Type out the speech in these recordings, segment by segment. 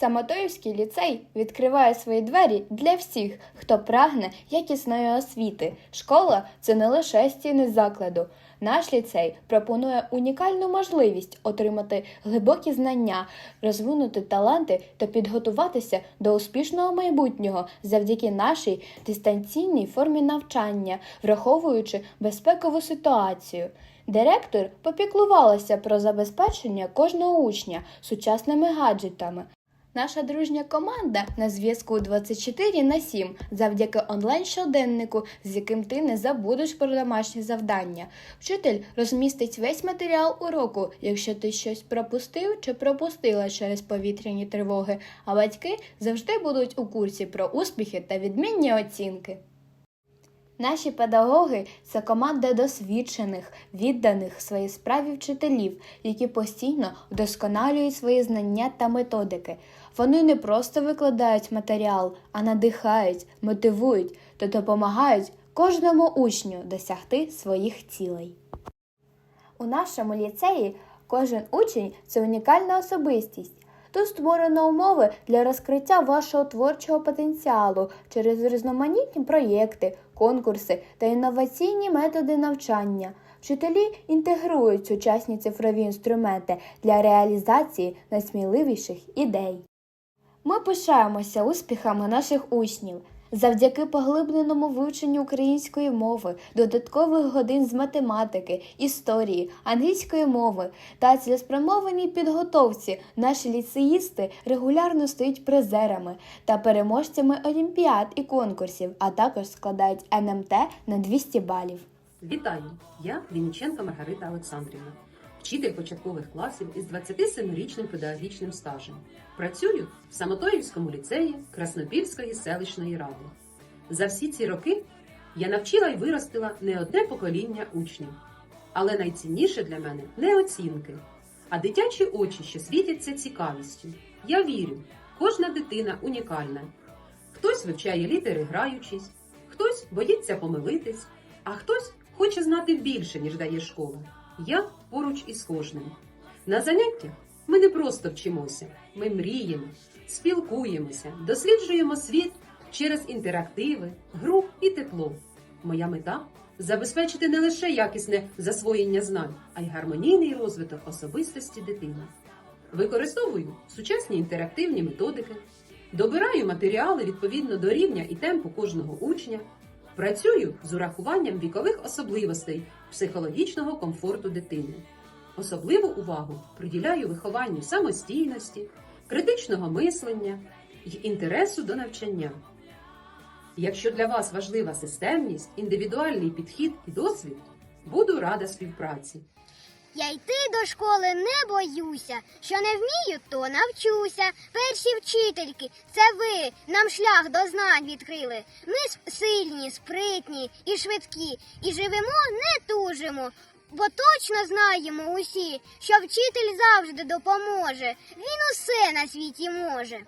Самотоївський ліцей відкриває свої двері для всіх, хто прагне якісної освіти. Школа це не лише стіни закладу. Наш ліцей пропонує унікальну можливість отримати глибокі знання, розвинути таланти та підготуватися до успішного майбутнього завдяки нашій дистанційній формі навчання, враховуючи безпекову ситуацію. Директор попіклувалася про забезпечення кожного учня сучасними гаджетами. Наша дружня команда на зв'язку 24 на 7 завдяки онлайн-щоденнику, з яким ти не забудеш про домашні завдання. Вчитель розмістить весь матеріал уроку, якщо ти щось пропустив чи пропустила через повітряні тривоги, а батьки завжди будуть у курсі про успіхи та відмінні оцінки. Наші педагоги це команда досвідчених, відданих своїй справі вчителів, які постійно вдосконалюють свої знання та методики. Вони не просто викладають матеріал, а надихають, мотивують та допомагають кожному учню досягти своїх цілей. У нашому ліцеї кожен учень це унікальна особистість. Тут створено умови для розкриття вашого творчого потенціалу через різноманітні проєкти, конкурси та інноваційні методи навчання. Вчителі інтегрують сучасні цифрові інструменти для реалізації найсміливіших ідей. Ми пишаємося успіхами наших учнів. Завдяки поглибленому вивченню української мови, додаткових годин з математики, історії, англійської мови та цілеспрямованій підготовці наші ліцеїсти регулярно стають призерами та переможцями олімпіад і конкурсів, а також складають НМТ на 200 балів. Вітаю! Я Вінниченко Маргарита Олександрівна, вчитель початкових класів із 27-річним педагогічним стажем. Працюю в Самотоївському ліцеї Краснопільської селищної ради. За всі ці роки я навчила і виростила не одне покоління учнів. Але найцінніше для мене не оцінки, а дитячі очі, що світяться цікавістю. Я вірю, кожна дитина унікальна. Хтось вивчає літери граючись, хтось боїться помилитись, а хтось хоче знати більше, ніж дає школа. Я поруч із кожним. На заняттях ми не просто вчимося, ми мріємо, спілкуємося, досліджуємо світ через інтерактиви, гру і тепло. Моя мета забезпечити не лише якісне засвоєння знань, а й гармонійний розвиток особистості дитини. Використовую сучасні інтерактивні методики, добираю матеріали відповідно до рівня і темпу кожного учня, працюю з урахуванням вікових особливостей психологічного комфорту дитини. Особливу увагу приділяю вихованню самостійності, критичного мислення й інтересу до навчання. Якщо для вас важлива системність, індивідуальний підхід і досвід, буду рада співпраці. Я йти до школи не боюся. Що не вмію, то навчуся. Перші вчительки, це ви нам шлях до знань відкрили. Ми сильні, спритні і швидкі, і живемо, не тужимо. Бо точно знаємо усі, що вчитель завжди допоможе. Він усе на світі може.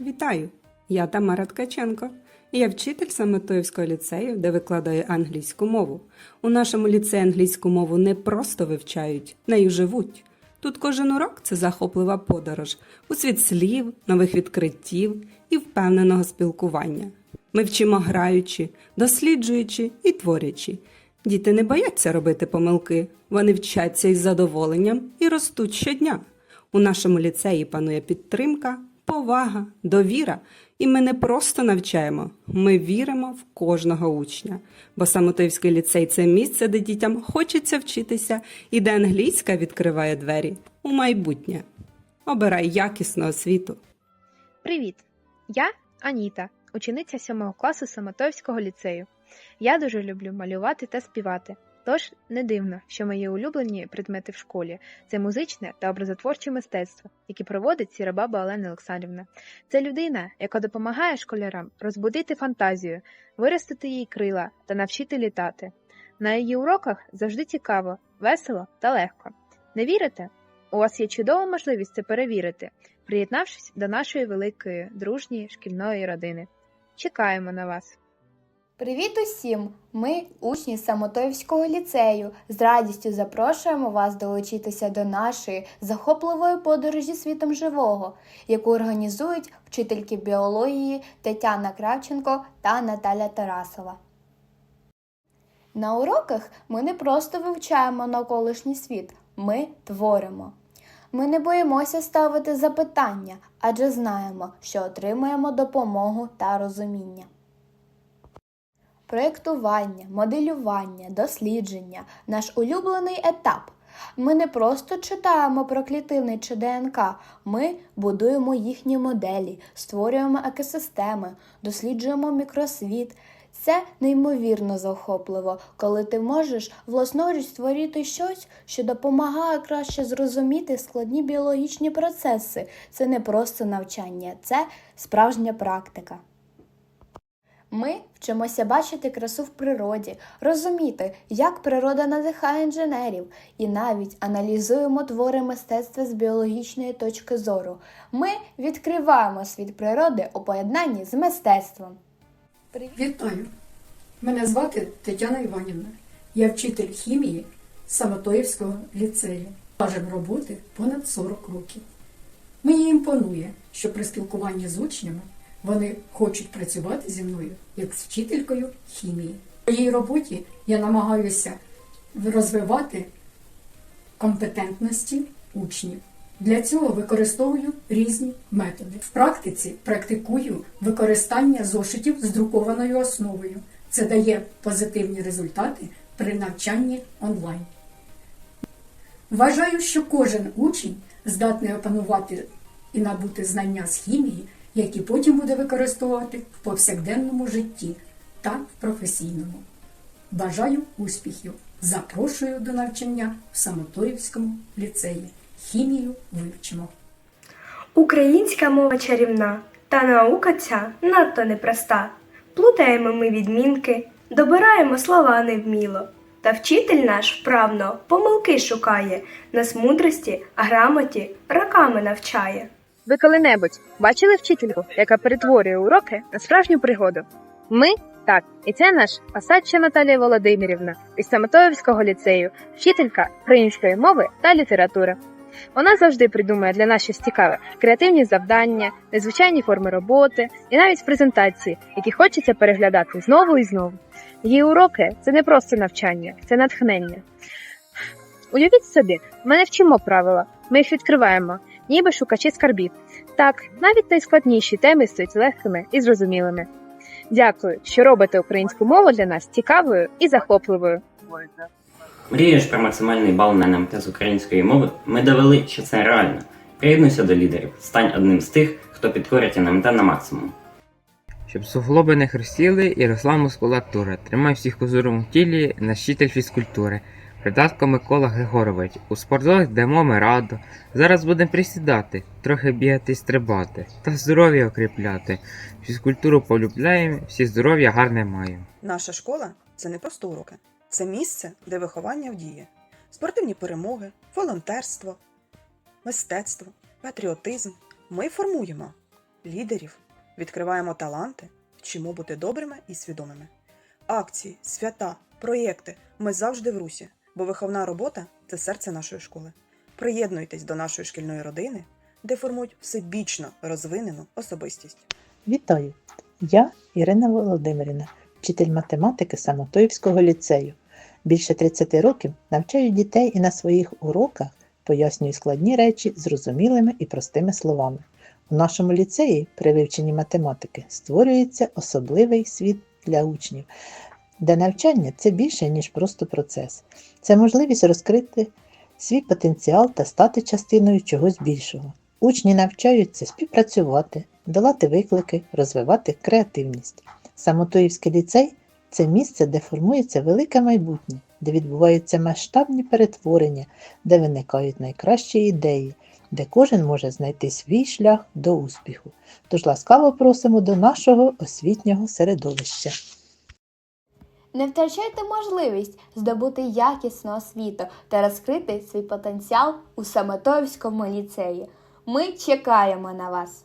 Вітаю! Я Тамара Ткаченко. Я вчитель Самотоївського ліцею, де викладаю англійську мову. У нашому ліцеї англійську мову не просто вивчають, нею живуть. Тут кожен урок це захоплива подорож у світ слів, нових відкриттів і впевненого спілкування. Ми вчимо граючи, досліджуючи і творячи. Діти не бояться робити помилки, вони вчаться із задоволенням і ростуть щодня. У нашому ліцеї панує підтримка, повага, довіра, і ми не просто навчаємо, ми віримо в кожного учня. Бо Самотоївський ліцей це місце, де дітям хочеться вчитися і де англійська відкриває двері у майбутнє. Обирай якісну освіту. Привіт! Я Аніта, учениця 7 класу Самотовського ліцею. Я дуже люблю малювати та співати. Тож не дивно, що мої улюблені предмети в школі це музичне та образотворче мистецтво, які проводить сіробаба Олена Олександрівна. Це людина, яка допомагає школярам розбудити фантазію, виростити їй крила та навчити літати. На її уроках завжди цікаво, весело та легко. Не вірите? У вас є чудова можливість це перевірити, приєднавшись до нашої великої дружньої шкільної родини. Чекаємо на вас! Привіт усім! Ми, учні Самотоївського ліцею, з радістю запрошуємо вас долучитися до нашої захопливої подорожі світом живого, яку організують вчительки біології Тетяна Кравченко та Наталя Тарасова. На уроках ми не просто вивчаємо навколишній світ, ми творимо. Ми не боїмося ставити запитання, адже знаємо, що отримаємо допомогу та розуміння. Проєктування, моделювання, дослідження наш улюблений етап. Ми не просто читаємо про клітини чи ДНК, ми будуємо їхні моделі, створюємо екосистеми, досліджуємо мікросвіт. Це неймовірно захопливо, коли ти можеш власноруч створити щось, що допомагає краще зрозуміти складні біологічні процеси. Це не просто навчання, це справжня практика. Ми вчимося бачити красу в природі, розуміти, як природа надихає інженерів, і навіть аналізуємо твори мистецтва з біологічної точки зору. Ми відкриваємо світ природи у поєднанні з мистецтвом. Вітаю! Мене звати Тетяна Іванівна. Я вчитель хімії Самотоївського ліцею. Стажем роботи понад 40 років. Мені імпонує, що при спілкуванні з учнями вони хочуть працювати зі мною як з вчителькою хімії. В моїй роботі я намагаюся розвивати компетентності учнів. Для цього використовую різні методи. В практиці практикую використання зошитів з друкованою основою. Це дає позитивні результати при навчанні онлайн. Вважаю, що кожен учень здатний опанувати і набути знання з хімії, які потім буде використовувати в повсякденному житті та в професійному. Бажаю успіхів! Запрошую до навчання в Самоторівському ліцеї. Хімію вивчимо. Українська мова чарівна, та наука ця надто непроста. Плутаємо ми відмінки, добираємо слова невміло. Та вчитель наш вправно помилки шукає, нас мудрості, грамоті роками навчає. Ви коли-небудь бачили вчительку, яка перетворює уроки на справжню пригоду? Ми так, і це наш Осадча Наталія Володимирівна із Самотоївського ліцею, вчителька української мови та літератури. Вона завжди придумує для нас щось цікаве, креативні завдання, незвичайні форми роботи і навіть презентації, які хочеться переглядати знову і знову. Її уроки це не просто навчання, це натхнення. Уявіть собі, ми не вчимо правила, ми їх відкриваємо, ніби шукачі скарбів. Так, навіть найскладніші теми стають легкими і зрозумілими. Дякую, що робите українську мову для нас цікавою і захопливою. Мрієш про максимальний бал на НМТ з української мови? Ми довели, що це реально. Приєднуйся до лідерів, стань одним з тих, хто підкорить НМТ на максимум. Щоб суглоби не хрустіли і росла мускулатура. Тримай всіх козуром в тілі, нащитель фізкультури. Придатко Микола Григорович. У спортзал йдемо ми радо. Зараз будемо присідати, трохи бігати і стрибати, та здоров'я укріпляти. Фізкультуру полюбляємо, всі здоров'я гарне маємо. Наша школа це не просто уроки, це місце, де виховання вдіє. Спортивні перемоги, волонтерство, мистецтво, патріотизм. Ми формуємо лідерів, відкриваємо таланти, вчимо бути добрими і свідомими. Акції, свята, проєкти ми завжди в русі, бо виховна робота це серце нашої школи. Приєднуйтесь до нашої шкільної родини, де формують всебічно розвинену особистість. Вітаю! Я Ірина Володимирівна, вчитель математики Самотоївського ліцею. Більше 30 років навчаю дітей і на своїх уроках пояснюю складні речі зрозумілими і простими словами. У нашому ліцеї при вивченні математики створюється особливий світ для учнів, де навчання це більше, ніж просто процес. Це можливість розкрити свій потенціал та стати частиною чогось більшого. Учні навчаються співпрацювати, долати виклики, розвивати креативність. Самотоївський ліцей це місце, де формується велике майбутнє, де відбуваються масштабні перетворення, де виникають найкращі ідеї, де кожен може знайти свій шлях до успіху. Тож ласкаво просимо до нашого освітнього середовища. Не втрачайте можливість здобути якісну освіту та розкрити свій потенціал у Самотоївському ліцеї. Ми чекаємо на вас!